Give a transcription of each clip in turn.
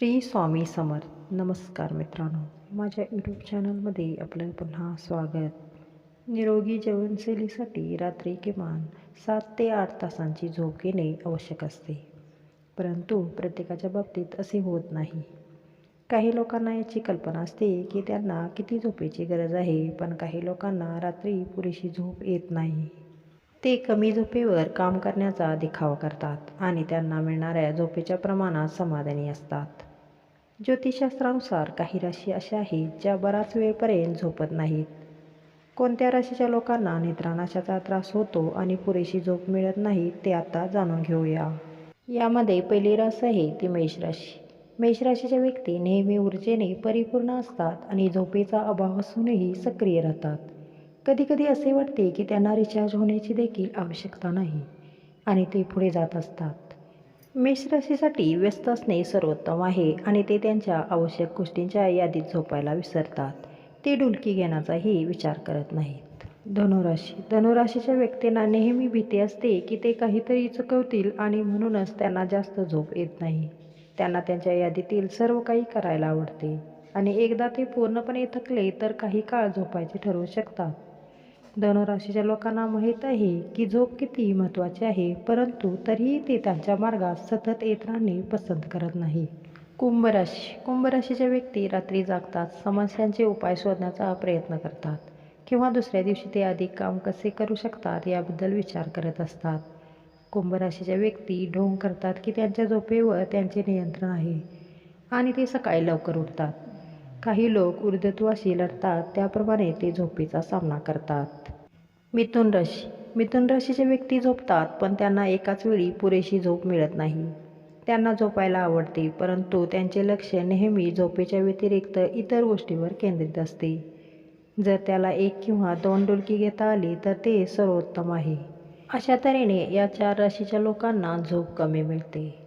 श्री स्वामी समर्थ. नमस्कार मित्रांनो. माझ्या यूट्यूब चॅनलमध्ये आपलं पुन्हा स्वागत. निरोगी जीवनशैलीसाठी रात्री किमान सात ते आठ तासांची झोप घेणे आवश्यक असते. परंतु प्रत्येकाच्या बाबतीत असे होत नाही. काही लोकांना याची कल्पना असते की त्यांना किती झोपेची गरज आहे पण काही लोकांना रात्री पुरेशी झोप येत नाही. ते कमी झोपेवर काम करण्याचा दिखावा करतात आणि त्यांना मिळणाऱ्या झोपेच्या प्रमाणात समाधानी असतात. ज्योतिषशास्त्रानुसार काही राशी अशा आहेत ज्या बराच वेळपर्यंत झोपत नाहीत. कोणत्या राशीच्या लोकांना निद्रानाशाचा त्रास होतो आणि पुरेशी झोप मिळत नाही ते आता जाणून घेऊया. यामध्ये पहिली रास आहे ती मेष राशी. मेष राशीच्या व्यक्ती नेहमी ऊर्जेने परिपूर्ण असतात आणि झोपेचा अभाव असूनही सक्रिय राहतात. कधीकधी असे वाटते की त्यांना रिचार्ज होण्याची देखील आवश्यकता नाही आणि ते पुढे जात असतात. राशीसाठी व्यस्त असणे सर्वोत्तम आहे आणि ते त्यांच्या आवश्यक गोष्टींच्या यादीत झोपायला विसरतात. ते डुलकी घेण्याचाही विचार करत नाहीत. धनुराशी. धनुराशीच्या व्यक्तींना नेहमी भीती असते की ते काहीतरी चुकवतील आणि म्हणूनच त्यांना जास्त झोप येत नाही. त्यांना त्यांच्या यादीतील सर्व काही करायला आवडते आणि एकदा ते पूर्णपणे थकले तर काही काळ झोपायचे ठरवू शकतात. धनुराशीच्या लोकांना माहीत आहे की झोप किती महत्त्वाची आहे परंतु तरीही ते त्यांच्या मार्गात सतत येत राहणे पसंत करत नाही. कुंभराशी कुंभराशीच्या व्यक्ती रात्री जागतात समस्यांचे उपाय शोधण्याचा प्रयत्न करतात किंवा दुसऱ्या दिवशी ते अधिक काम कसे करू शकतात याबद्दल विचार करत असतात. कुंभराशीच्या व्यक्ती ढोंग करतात की त्यांच्या झोपेवर त्यांचे नियंत्रण आहे आणि ते सकाळी लवकर उठतात. काही लोक ऊर्ध्वत्वाशी लढतात त्याप्रमाणे ते झोपेचा सामना करतात. मिथुन राशी. मिथुन राशीचे व्यक्ती झोपतात पण त्यांना एकाच वेळी पुरेशी झोप मिळत नाही. त्यांना झोपायला आवडते परंतु त्यांचे लक्ष नेहमी झोपेच्या व्यतिरिक्त इतर गोष्टीवर केंद्रित असते. जर त्याला एक किंवा दोन डुलकी घेता आली तर ते सर्वोत्तम आहे. अशा तऱ्हेने या चार राशीच्या लोकांना झोप कमी मिळते.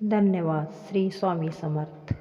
धन्यवाद. श्री स्वामी समर्थ.